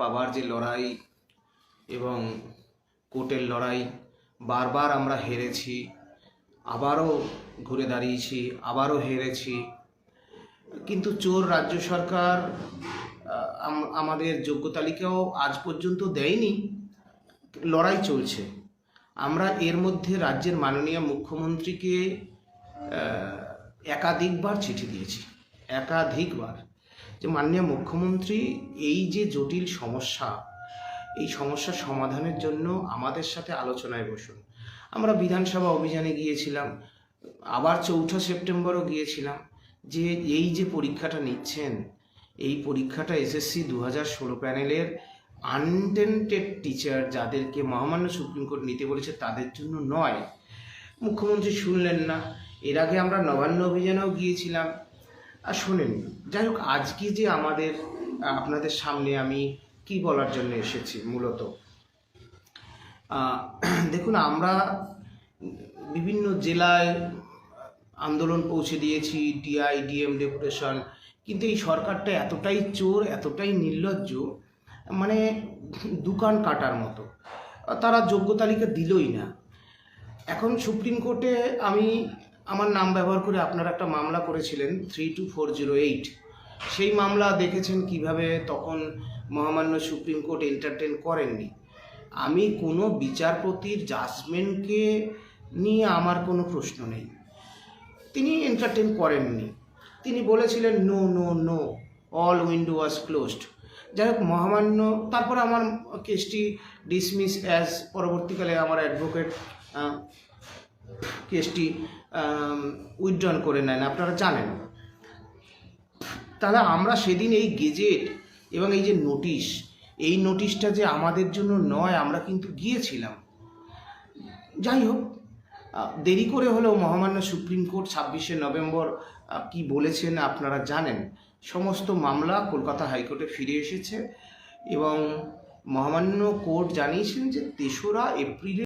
পাওয়ার যে লড়াই এবং কোর্টের লড়াই, বারবার আমরা হেরেছি, আবারও ঘুরে দাঁড়িয়েছি, আবারও হেরেছি। কিন্তু চোর রাজ্য সরকার আমাদের যোগ্য তালিকাও আজ পর্যন্ত দেয়নি। লড়াই চলছে। আমরা এর মধ্যে রাজ্যের মাননীয় মুখ্যমন্ত্রীকে একাধিকবার চিঠি দিয়েছি। একাধিকবার। যে মাননীয় মুখ্যমন্ত্রী, এই যে জটিল সমস্যা, এই সমস্যার সমাধানের জন্য আমাদের সাথে আলোচনায় বসুন। আমরা বিধানসভা অভিযানে গিয়েছিলাম, আবার চৌঠা সেপ্টেম্বরও গিয়েছিলাম, যে এই যে পরীক্ষাটা নিচ্ছেন, এই পরীক্ষাটা এসএসসি দু হাজার ষোলো প্যানেলের আনটেন্টেড টিচার যাদেরকে মহামান্য সুপ্রিম কোর্ট নিতে বলেছে, তাদের জন্য নয়। মুখ্যমন্ত্রী শুনলেন না। এর আগে আমরা নবান্ন অভিযানেও গিয়েছিলাম। শোনেন, যাই হোক, আজকে যে আমাদের আপনাদের সামনে আমি কি বলার জন্য এসেছি মূলত? দেখুন, আমরা বিভিন্ন জেলায় আন্দোলন পৌঁছে দিয়েছি ডিআই ডিএম ডেপুটেশন কিন্তু এই সরকারটা এতটাই চোর, এতটাই নির্লজ্জ মানে দোকান কাটার মতো। তারা যোগ্য তালিকা দিলই না। এখন সুপ্রিম কোর্টে আমি আমার নাম ব্যবহার করে আপনারা একটা মামলা করেছিলেন three two four zero eight সেই মামলা দেখেছেন কীভাবে তখন মহামান্য সুপ্রিম কোর্ট এন্টারটেন করেননি। আমি কোনো বিচারপতির জাজমেন্টকে নিয়ে আমার কোনো প্রশ্ন নেই। তিনি এন্টারটেন করেননি। তিনি বলেছিলেন no no no all window was closed যাই হোক, মহামান্য, তারপর আমার কেসটি ডিসমিস অ্যাজ পরবর্তীকালে আমার অ্যাডভোকেট কেসটি উইথড্রন করে নেন, আপনারা জানেন। তাহলে আমরা সেদিন এই গেজেট এবং এই যে নোটিশ, এই নোটিশটা যে আমাদের জন্য নয়, আমরা কিন্তু গিয়েছিলাম। যাই হোক দেরি করে হলেও মহামান্য সুপ্রিম কোর্ট ছাব্বিশে নভেম্বর কি বলেছেন আপনারা জানেন। সমস্ত মামলা কলকাতা হাইকোর্টে ফিরে এসেছে এবং মহামান্য কোর্ট জানিয়েছেন যে তেসরা এপ্রিলে